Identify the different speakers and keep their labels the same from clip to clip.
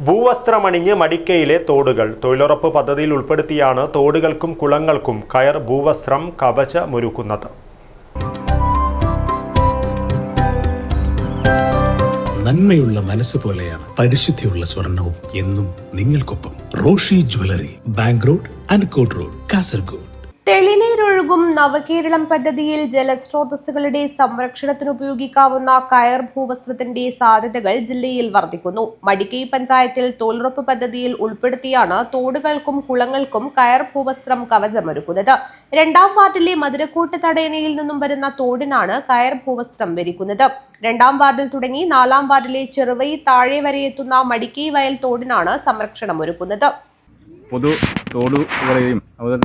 Speaker 1: ഭൂവസ്ത്രമണിഞ്ഞ് മടിക്കയിലെ തോടുകൾ. തൊഴിലുറപ്പ് പദ്ധതിയിൽ ഉൾപ്പെടുത്തിയാണ് തോടുകൾക്കും കുളങ്ങൾക്കും കയർ ഭൂവസ്ത്രം കവചമൊരുക്കുന്നത്
Speaker 2: നന്മയുള്ള മനസ്സ് പോലെയാണ് പരിശുദ്ധിയുള്ള സ്വർണവും എന്നും നിങ്ങൾക്കൊപ്പം Roshi jewellery bank road Ankot road Kasaragod.
Speaker 3: തെളിനീരൊഴുകും നവകേരളം പദ്ധതിയിൽ ജലസ്രോതസ്സുകളുടെ സംരക്ഷണത്തിന് ഉപയോഗിക്കാവുന്ന കയർ ഭൂവസ്ത്രത്തിന്റെ സാധ്യതകൾ ജില്ലയിൽ വർദ്ധിക്കുന്നു. മടിക്കൈ പഞ്ചായത്തിൽ തൊഴിലുറപ്പ് പദ്ധതിയിൽ ഉൾപ്പെടുത്തിയാണ് തോടുകൾക്കും കുളങ്ങൾക്കും കയർ ഭൂവസ്ത്രം കവചമൊരുക്കുന്നത്. രണ്ടാം വാർഡിലെ മധുരക്കൂട്ട് തടയണയിൽ നിന്നും വരുന്ന തോടിനാണ് കയർ ഭൂവസ്ത്രം വരിക്കുന്നത്. രണ്ടാം വാർഡിൽ തുടങ്ങി നാലാം വാർഡിലെ ചെറുവൈ താഴെ വരെ എത്തുന്ന മടിക്കൈ വയൽ തോടിനാണ് സംരക്ഷണം ഒരുക്കുന്നത്.
Speaker 4: പൊതു തോടുകളെയും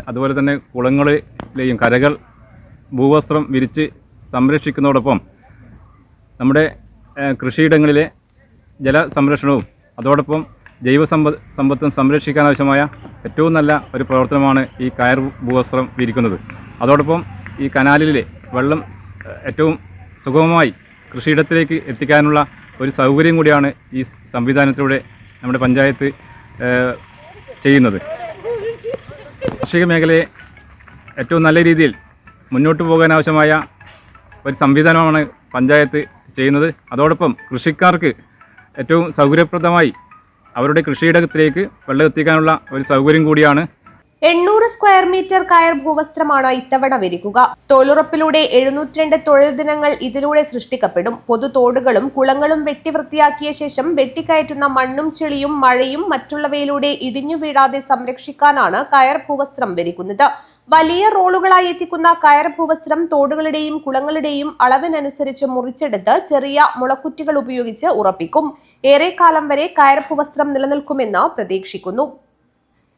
Speaker 4: അതുപോലെ തന്നെ കുളങ്ങളിലെയും കരകൾ ഭൂവസ്ത്രം വിരിച്ച് സംരക്ഷിക്കുന്നതോടൊപ്പം നമ്മുടെ കൃഷിയിടങ്ങളിലെ ജലസംരക്ഷണവും അതോടൊപ്പം ജൈവ സമ്പ സമ്പത്തും സംരക്ഷിക്കാൻ ആവശ്യമായ ഏറ്റവും നല്ല ഒരു പ്രവർത്തനമാണ് ഈ കയർ ഭൂവസ്ത്രം വിരിക്കുന്നത്. അതോടൊപ്പം ഈ കനാലിലെ വെള്ളം ഏറ്റവും സുഗമമായി കൃഷിയിടത്തിലേക്ക് എത്തിക്കാനുള്ള ഒരു സൗകര്യം കൂടിയാണ് ഈ സംവിധാനത്തിലൂടെ നമ്മുടെ പഞ്ചായത്ത് ചെയ്യുന്നത്. കാർഷിക മേഖലയെ ഏറ്റവും നല്ല രീതിയിൽ മുന്നോട്ട് പോകാൻ ആവശ്യമായ ഒരു സംവിധാനമാണ് പഞ്ചായത്ത് ചെയ്യുന്നത്. അതോടൊപ്പം കൃഷിക്കാർക്ക് ഏറ്റവും സൗകര്യപ്രദമായി അവരുടെ കൃഷിയിടത്തിലേക്ക് വെള്ളം എത്തിക്കാനുള്ള ഒരു സൗകര്യം കൂടിയാണ്
Speaker 3: എണ്ണൂറ് സ്ക്വയർ മീറ്റർ കയർ ഭൂവസ്ത്രമാണ് ഇത്തവണ വിരിക്കുക. തൊഴിലുറപ്പിലൂടെ എഴുന്നൂറ്റിരണ്ട് തൊഴിൽ ദിനങ്ങൾ ഇതിലൂടെ സൃഷ്ടിക്കപ്പെടും. പൊതു തോടുകളും കുളങ്ങളും വെട്ടി വൃത്തിയാക്കിയ ശേഷം വെട്ടിക്കയറ്റുന്ന മണ്ണും ചെളിയും മഴയും മറ്റുള്ളവയിലൂടെ ഇടിഞ്ഞു വീഴാതെ സംരക്ഷിക്കാനാണ് കയർ ഭൂവസ്ത്രം വിരിക്കുന്നത്. വലിയ റോളുകളായി എത്തിക്കുന്ന കയർ ഭൂവസ്ത്രം തോടുകളുടെയും കുളങ്ങളുടെയും അളവിനനുസരിച്ച് മുറിച്ചെടുത്ത് ചെറിയ മുളക്കുറ്റികൾ ഉപയോഗിച്ച് ഉറപ്പിക്കും. ഏറെക്കാലം വരെ കയർ ഭൂവസ്ത്രം നിലനിൽക്കുമെന്ന് പ്രതീക്ഷിക്കുന്നു.